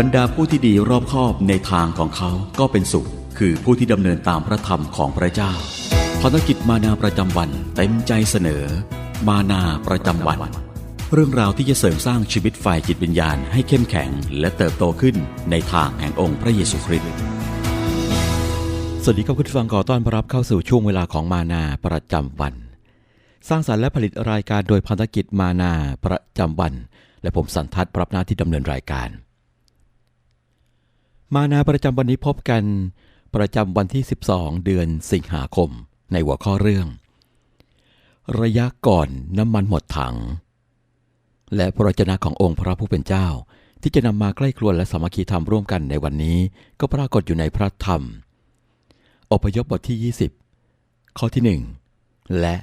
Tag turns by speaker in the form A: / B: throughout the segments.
A: บรรดาผู้ที่ดีรอบคอบในทางของเขาก็เป็นสุข คือผู้ที่ดำเนินตามพระธรรมของพระเจ้าภารกิจมานาประจำวันเต็มใจเสนอ มานาประจำวัน เรื่องราวที่จะเสริมสร้างชีวิตฝ่ายจิตวิญญาณให้เข้มแข็ง และเติบโตขึ้นในทางแห่งองค์พระเยซูคริสต์สวัสดีครับคุณผู้ฟังขอต้อนรับเข้าสู่ช่วงเวลาของมานาประจำวัน สร้างสรรค์และผลิตรายการโดยพันธกิจมานาประจำวัน และผมสันทัศน์ปรับหน้าที่ดำเนินรายการ มานาประจำวันนี้พบกัน ประจำวันที่ 12 เดือนสิงหาคม ในหัวข้อเรื่อง ระยะก่อนน้ำมันหมดถัง และพระจนะขององค์พระผู้เป็นเจ้า ที่จะนำมาใกล้ครวญและสามัคคีธรรมร่วมกันในวันนี้ ก็ปรากฏอยู่ในพระธรรม อพยพบทที่ 20 ข้อที่ 1 และ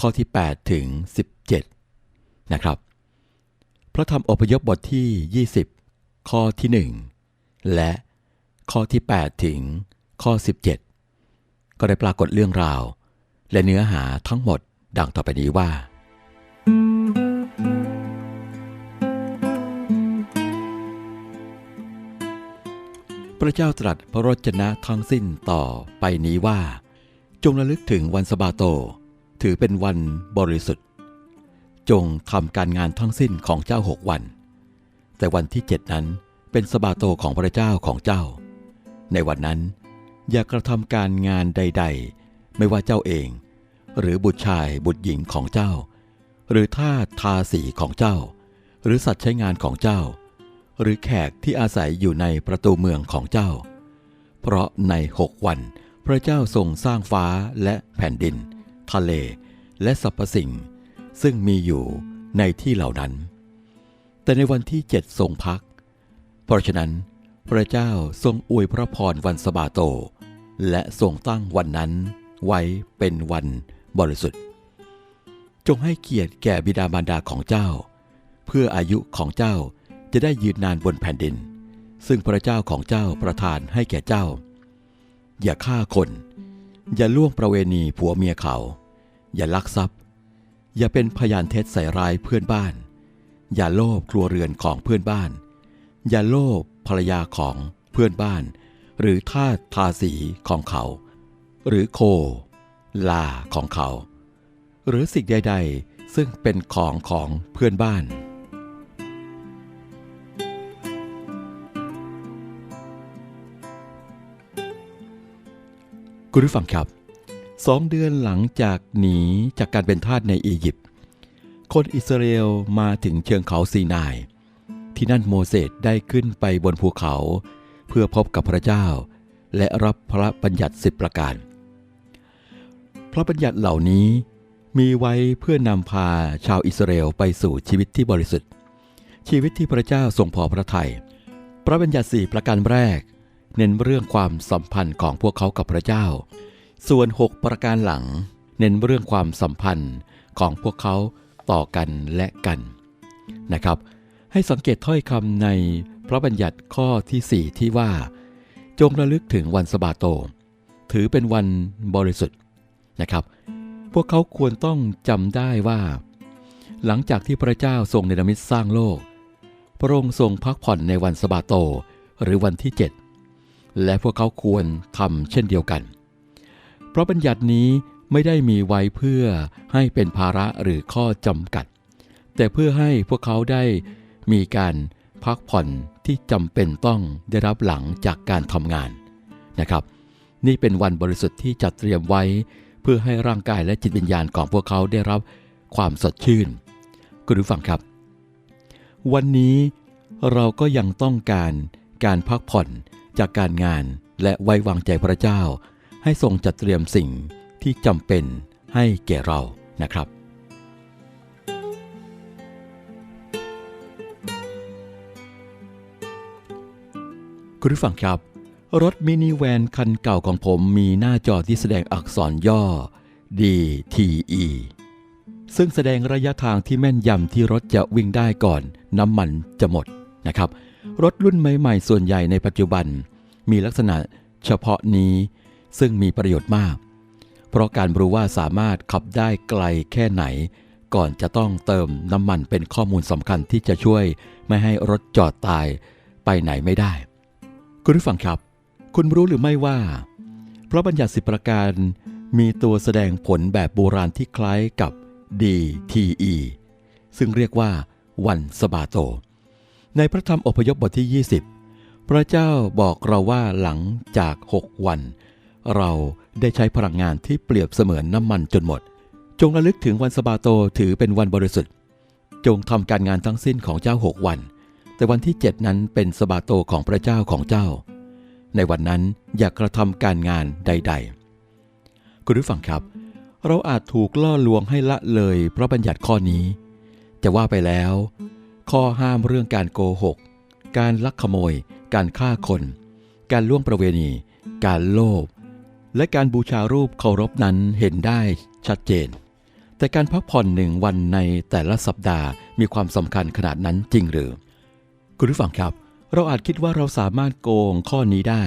A: ข้อที่ 8 ถึง 17 นะครับ พระธรรมอพยพบทที่ 20 ข้อที่ 1 และข้อที่ 8 ถึงข้อ 17 ก็ได้ปรากฏเรื่องราว และเนื้อหาทั้งหมดดังต่อไปนี้ว่า พระเจ้าตรัสพระวจนะทั้งสิ้นต่อไปนี้ว่า จงระลึกถึงวันสบาโต ถือเป็นวันบริสุทธิ์ จงทำการงานทั้งสิ้นของเจ้าหกวัน แต่วันที่เจ็ดนั้น เป็นสบาโตของพระเจ้าของเจ้า ในวันนั้น อย่ากระทำการงานใด ๆ ไม่ว่าเจ้าเอง หรือบุตรชายบุตรหญิงของเจ้า หรือทาสทาสีของเจ้า หรือสัตว์ใช้งานของเจ้า หรือแขกที่อาศัยอยู่ในประตูเมืองของเจ้า เพราะในหกวันพระเจ้าทรงสร้างฟ้าและแผ่นดิน ทะเล และสรรพสิ่ง ซึ่งมีอยู่ในที่เหล่านั้น แต่ในวันที่เจ็ดทรงพัก เพราะฉะนั้น พระเจ้าทรงอวยพระพรวันสบาโต และทรงตั้งวันนั้นไว้เป็นวันบริสุทธิ์ จงให้เกียรติแก่บิดามารดาของเจ้า เพื่ออายุของเจ้าจะได้ยืนนานบนแผ่นดิน ซึ่งพระเจ้าของเจ้าประทานให้แก่เจ้า อย่าฆ่าคน อย่าล่วงประเวณีผัวเมียเขา อย่าลักทรัพย์ อย่าเป็นพยานเท็จใส่ร้ายเพื่อนบ้าน อย่าโลภครัวเรือนของเพื่อนบ้าน อย่าโลภภรรยาของเพื่อนบ้าน หรือทาสทาสีของเขา หรือโค ลาของเขา หรือสิ่งใด ๆ ซึ่งเป็นของของเพื่อนบ้านคุณผู้ฟังครับสองเดือนหลังจากหนีจากการเป็นทาสในอียิปต์คนอิสราเอลมาถึงเชิงเขาซีนาย ที่นั่นโมเสสได้ขึ้นไปบนภูเขา เพื่อพบกับพระเจ้า และรับพระบัญญัติสิบประการ พระบัญญัติเหล่านี้มีไว้เพื่อนำพาชาวอิสราเอลไปสู่ชีวิตที่บริสุทธิ์ ชีวิตที่พระเจ้าทรงพอพระทยัยพระบัญญัติสี่ประการแรก เน้นเรื่องความสัมพันธ์ของพวกเขากับพระเจ้า ส่วน 6 ประการหลัง เน้นเรื่องความสัมพันธ์ของพวกเขาต่อกันและกันนะครับ ให้สังเกตถ้อยคำในพระบัญญัติข้อที่ 4 ที่ว่า จงระลึกถึงวันสบาโต ถือเป็นวันบริสุทธิ์นะครับ พวกเขาควรต้องจำได้ว่า หลังจากที่พระเจ้าทรงเนรมิตสร้างโลก พระองค์ทรงพักผ่อนในวันสบาโตหรือวันที่ 7 และพวกเขาควรทำเช่นเดียวกัน เพราะบัญญัตินี้ไม่ได้มีไว้เพื่อให้เป็นภาระหรือข้อจำกัด แต่เพื่อให้พวกเขาได้ มีการพักผ่อนที่จำเป็นต้องได้รับหลังจากการทำงานนะครับ นี่เป็นวันบริสุทธิ์ที่จัดเตรียมไว้ เพื่อให้ร่างกายและจิตวิญญาณของพวกเขาได้รับความสดชื่นคุณผู้ฟังครับ วันนี้เราก็ยังต้องการการพักผ่อนจากการงานและไว้วางใจพระเจ้า ให้ทรงจัดเตรียมสิ่งที่จำเป็นให้แก่เรานะครับ คุณผู้ฟังครับ รถมินิแวนคันเก่าของผมมีหน้าจอที่แสดงอักษรย่อ DTE ซึ่งแสดงระยะทางที่แม่นยำที่รถจะวิ่งได้ก่อนน้ำมันจะหมดนะครับ รถรุ่นใหม่ๆ ส่วนใหญ่ในปัจจุบัน มีลักษณะเฉพาะนี้ซึ่งมีประโยชน์มาก เพราะการรู้ว่าสามารถขับได้ไกลแค่ไหน ก่อนจะต้องเติมน้ำมันเป็นข้อมูลสำคัญที่จะช่วย ไม่ให้รถจอดตายไปไหนไม่ได้ คุณผู้ฟังครับ คุณรู้หรือไม่ว่า พระบัญญัติสิบประการมีตัวแสดงผลแบบโบราณที่คล้ายกับ DTE ซึ่งเรียกว่าวันสบาโต ในพระธรรมอพยพบทที่ 20 พระเจ้าบอกเราว่าหลังจาก 6 วัน เราได้ใช้พลังงานที่เปรียบเสมือนน้ำมันจนหมด จงระลึกถึงวันสบาโตถือเป็นวันบริสุทธิ์ จงทำการงานทั้งสิ้นของเจ้าหกวัน แต่วันที่7นั้นเป็นสบาโตของพระเจ้าของเจ้า ในวันนั้นอย่ากระทำการงานใด ๆ คุณผู้ฟังครับ เราอาจถูกล่อลวงให้ละเลยพระบัญญัติข้อนี้จะว่าไปแล้ว ข้อห้ามเรื่องการโกหก การลักขโมย การฆ่าคน การล่วงประเวณี การโลภและการบูชารูปเคารพนั้นเห็นได้ชัดเจน แต่การพักผ่อนหนึ่งวันในแต่ละสัปดาห์มีความสำคัญขนาดนั้นจริงหรือ คุณผู้ฟังครับ เราอาจคิดว่าเราสามารถโกงข้อนี้ได้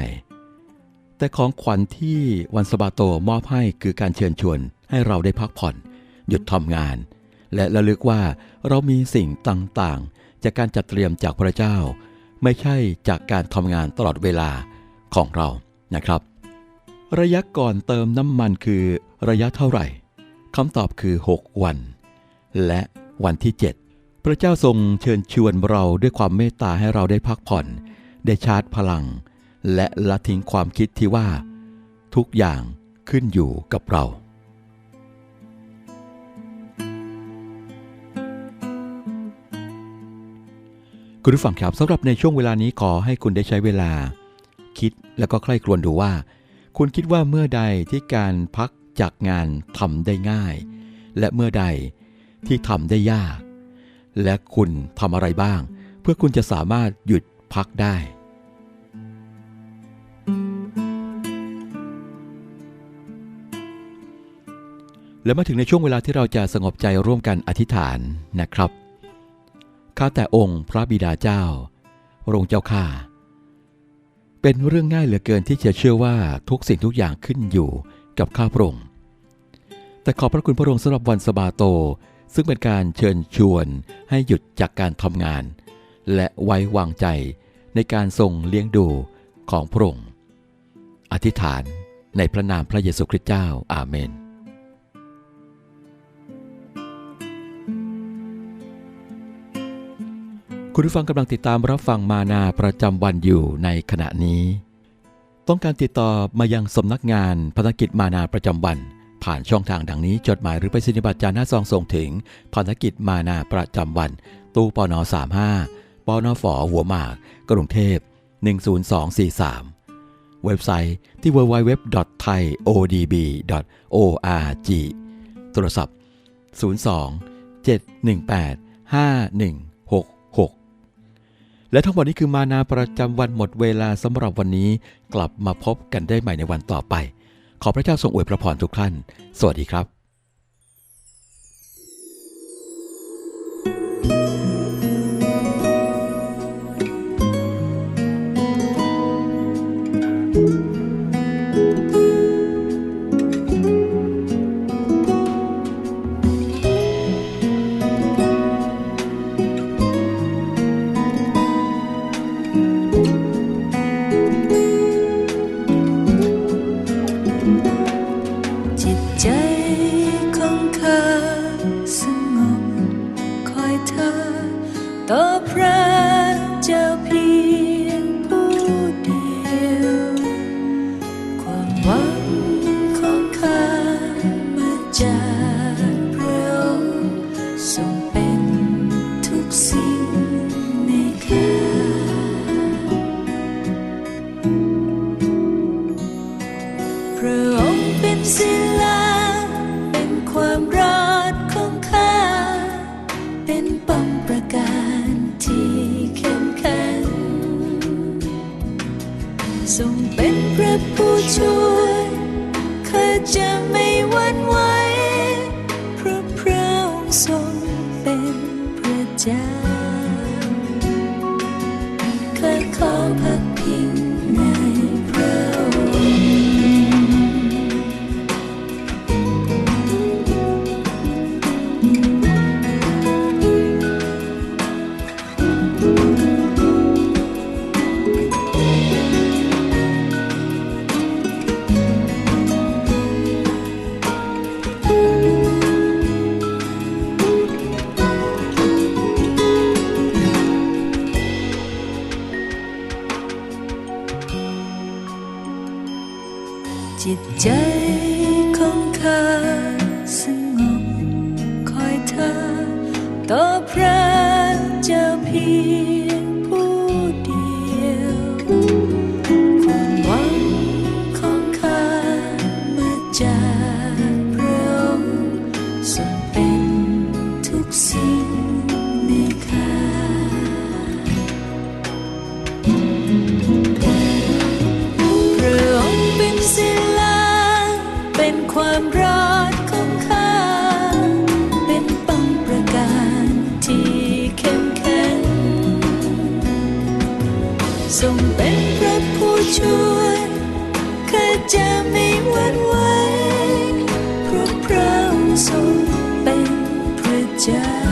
A: แต่ของขวัญที่วันสบาโตมอบให้คือการเชิญชวนให้เราได้พักผ่อน หยุดทำงาน และระลึกว่าเรามีสิ่งต่างๆ จากการจัดเตรียมจากพระเจ้า ไม่ใช่จากการทำงานตลอดเวลาของเรานะครับ ระยะก่อนเติมน้ำมันคือระยะเท่าไหร่คำตอบคือ 6 วัน และวันที่ 7 พระเจ้าทรงเชิญชวนเราด้วยความเมตตาให้เราได้พักผ่อน ได้ชาร์จพลัง และละทิ้งความคิดที่ว่า ทุกอย่างขึ้นอยู่กับเรา คุณผู้ฟังครับสำหรับในช่วงเวลานี้ขอให้คุณได้ใช้เวลา คิดแล้วก็ใคร่ครวญดูว่า คุณคิดว่าเมื่อใดที่การพักจากงานทำได้ง่าย และเมื่อใดที่ทำได้ยาก และคุณทำอะไรบ้าง เพื่อคุณจะสามารถหยุดพักได้ และมาถึงในช่วงเวลาที่เราจะสงบใจร่วมกันอธิษฐานนะครับ ข้าแต่องค์พระบิดาเจ้าพระองค์เจ้าข้าเป็นเรื่องง่ายเหลือเกินที่จะเชื่อว่าทุกสิ่งทุกอย่างขึ้นอยู่กับข้าพระองค์แต่ขอบพระคุณพระองค์สำหรับวันสบาโต ซึ่งเป็นการเชิญชวนให้หยุดจากการทำงาน และไว้วางใจในการทรงเลี้ยงดูของพระองค์อธิษฐานในพระนามพระเยซูคริสต์เจ้าอาเมนคุณผู้ฟังกำลังติดตามรับฟังมานาประจำวันอยู่ในขณะนี้ ต้องการติดต่อมายังสำนักงานภารกิจมานาประจำวัน ผ่านช่องทางดังนี้ จดหมายหรือไปรษณียบัตรจานหน้าซองส่งถึงภารกิจมานาประจำวัน ตู้ปน35ปนฝหัวหมาก กรุงเทพ 10243 เว็บไซต์ที่ www.thaiodb.org โทรศัพท์ 02 718 5166 และทั้งหมดนี้คือมานาประจำวันหมดเวลาสำหรับวันนี้ กลับมาพบกันได้ใหม่ในวันต่อไป ขอพระเจ้าทรงอวยพระพรทุกท่าน สวัสดีครับ
B: เป็นป้อมประการที่เข้มแข็งทรงเป็นพระผู้ช่วยข้าจะไม่หวั่น จิตใจ ความรักของข้าเป็นป้องประการที่เข้มแข็งทรงเป็นพระผู้ช่วยข้าจะไม่หวั่นไหวเพราะพระองค์ทรงเป็นพระเจ้า